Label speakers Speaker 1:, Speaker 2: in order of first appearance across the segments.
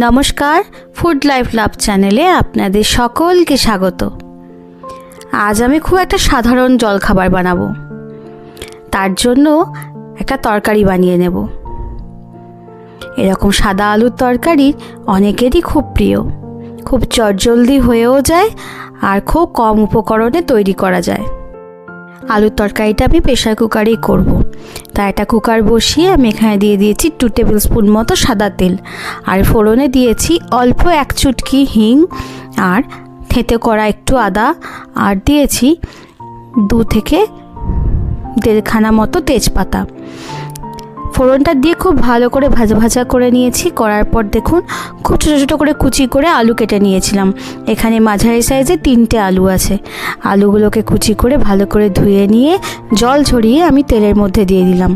Speaker 1: নমস্কার food life love চ্যানেলে আপনাদের সকলকে স্বাগত। আজ আমি খুব একটা সাধারণ জলখাবার বানাবো। তার জন্য একটা তরকারি বানিয়ে নেব। এরকম সাদা আলুর তরকারি অনেকেরই খুব প্রিয়। খুব চটজলদি হয়েও যায় আর খুব কম উপকরণে তৈরি করা যায়। আলুর তরকারিটা আমি প্রেশার কুকারেই করব। তা এটা কুকার বসিয়ে আমি এখানে দিয়ে দিয়েছি টু টেবিল স্পুন মতো সাদা তেল। আর ফোড়নে দিয়েছি অল্প এক চুটকি হিং আর থেঁতে করা একটু আদা। আর দিয়েছি দু থেকে দেড়খানা মতো তেজপাতা। ফোড়নটা দিয়ে খুব ভালো করে ভাজা ভাজা করে নিয়েছি। করার পর দেখুন, খুব ছোটো ছোটো করে কুচি করে আলু কেটে নিয়েছিলাম। এখানে মাঝারি সাইজে তিনটে আলু আছে। আলুগুলোকে কুচি করে ভালো করে ধুয়ে নিয়ে জল ছড়িয়ে আমি তেলের মধ্যে দিয়ে দিলাম।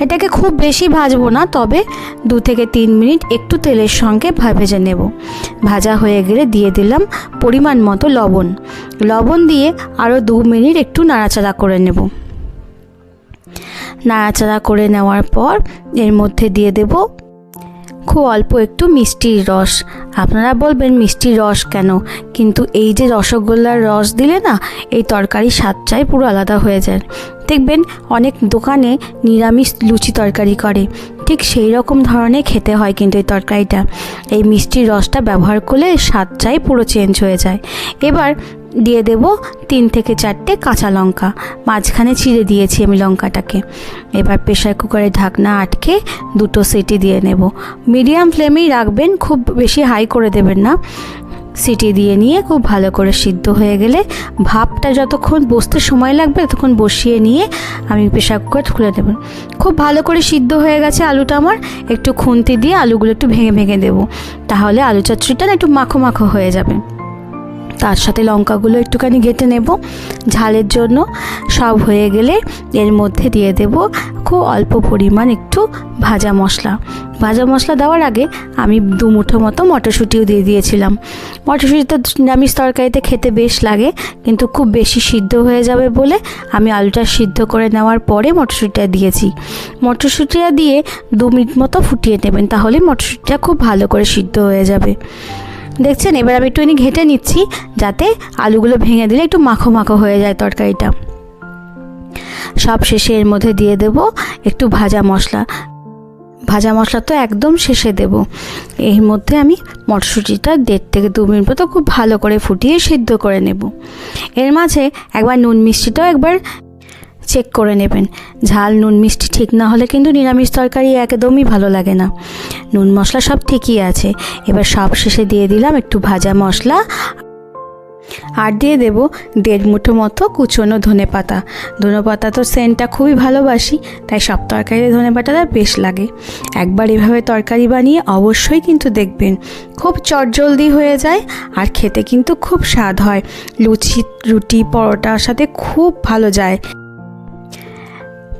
Speaker 1: এটাকে খুব বেশি ভাজবো না, তবে দু থেকে তিন মিনিট একটু তেলের সঙ্গে ভেজে নেব। ভাজা হয়ে গেলে দিয়ে দিলাম পরিমাণ মতো লবণ। লবণ দিয়ে আরও দু মিনিট একটু নাড়াচাড়া করে নেব। নাড়াচাড়া করে নেওয়ার পর এর মধ্যে দিয়ে দেব খুব অল্প একটু মিষ্টির রস। আপনারা বলবেন মিষ্টির রস কেন? কিন্তু এই যে রসগোল্লার রস দিলে না, এই তরকারি স্বাদটাই পুরো আলাদা হয়ে যায়। দেখবেন অনেক দোকানে নিরামিষ লুচি তরকারি করে। ঠিক সেই রকম ধরনের খেতে হয় কিন্তু এই তরকারিটা। এই মিষ্টির রসটা ব্যবহার করলে স্বাদটাই পুরো চেঞ্জ হয়ে যায়। এবার দিয়ে দেব তিন থেকে চারটে কাঁচা লঙ্কা। মাঝখানে চিড়ে দিয়েছি আমি লঙ্কাটাকে। এবার প্রেশার কুকারে ঢাকনা আটকে দুটো সিটি দিয়ে নেব। মিডিয়াম ফ্লেমেই রাখবেন, খুব বেশি হাই করে দেবেন না। সিটি দিয়ে নিয়ে খুব ভালো করে সিদ্ধ হয়ে গেলে ভাপটা যতক্ষণ বসতে সময় লাগবে ততক্ষণ বসিয়ে নিয়ে আমি প্রেশার কুকার খুলে দেবেন খুব ভালো করে সিদ্ধ হয়ে গেছে আলুটা আমার। একটু খুন্তি দিয়ে আলুগুলো একটু ভেঙে ভেঙে দেবো। তাহলে আলু চচ্চড়িটা একটু মাখো মাখো হয়ে যাবে। তার সাথে লঙ্কাগুলো একটুখানি ঘেটে নেব। ঝালের জন্য সব হয়ে গেলে এর মধ্যে দিয়ে দেব খুব অল্প পরিমাণ একটু ভাজা মশলা। ভাজা মশলা দেওয়ার আগে আমি দু মুঠো মতো মটরশুঁটিও দিয়ে দিয়েছিলাম। মটরশুঁটি তো নিরামিষ তরকারিতে খেতে বেশ লাগে, কিন্তু খুব বেশি সিদ্ধ হয়ে যাবে বলে আমি আলুটা সিদ্ধ করে নেওয়ার পরে মটরশুঁটিটা দিয়েছি। মটরশুঁটিটা দিয়ে দু মিনিট মতো ফুটিয়ে নেবেন, তাহলে মটরশুঁটিটা খুব ভালো করে সিদ্ধ হয়ে যাবে। দেখছেন? এবার আমি একটুখানি ঘেটে নিচ্ছি যাতে আলুগুলো ভেঙে দিলে একটু মাখো মাখো হয়ে যায় তরকারিটা। সব শেষে এর মধ্যে দিয়ে দেব একটু ভাজা মশলা। ভাজা মশলা তো একদম শেষে দেব। এর মধ্যে আমি মটরশুঁটিটা দেড় থেকে দু মিনিট মতো খুব ভালো করে ফুটিয়ে সিদ্ধ করে নেব। এর মাঝে একবার নুন মিষ্টিটাও একবার চেক করে নেবেন। ঝাল, নুন, মিষ্টি ঠিক না হলে কিন্তু নিরামিষ তরকারি একদমই ভালো লাগে না। নুন, মশলা সব ঠিকই আছে। এবার সব শেষে দিয়ে দিলাম একটু ভাজা মশলা। আর দিয়ে দেব দেড় মুঠো মতো কুচনো ধনে পাতা। ধনে পাতা তো সেন্টটা খুবই ভালোবাসি, তাই সব তরকারিতে ধনে পাতাটা বেশ লাগে। একবার এভাবে তরকারি বানিয়ে অবশ্যই কিন্তু দেখবেন, খুব চটজলদি হয়ে যায় আর খেতে কিন্তু খুব স্বাদ হয়। লুচি, রুটি, পরোটার সাথে খুব ভালো যায়।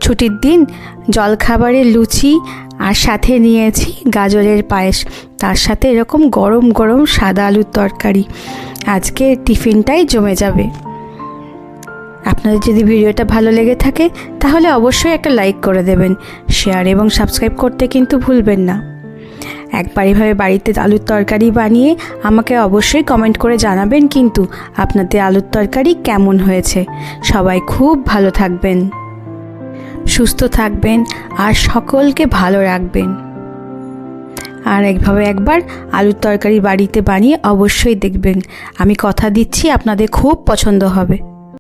Speaker 1: ছুটির দিন জলখাবারে লুচি আর সাথে নিয়েছি গাজরের পায়েস। তার সাথে এরকম গরম গরম সাদা আলুর তরকারি। আজকে টিফিনটাই জমে যাবে। আপনাদের যদি ভিডিওটা ভালো লেগে থাকে, তাহলে অবশ্যই একটা লাইক করে দেবেন। শেয়ার এবং সাবস্ক্রাইব করতে কিন্তু ভুলবেন না। একবার এভাবে বাড়িতে আলুর তরকারি বানিয়ে আমাকে অবশ্যই কমেন্ট করে জানাবেন কিন্তু আপনাদের আলুর তরকারি কেমন হয়েছে। সবাই খুব ভালো থাকবেন। সুস্থ থাকবেন আর সকলকে ভালো রাখবেন। আর একভাবে একবার আলুর তরকারি বাড়িতে বানিয়ে অবশ্যই দেখবেন। আমি কথা দিচ্ছি, আপনাদের খুব পছন্দ হবে।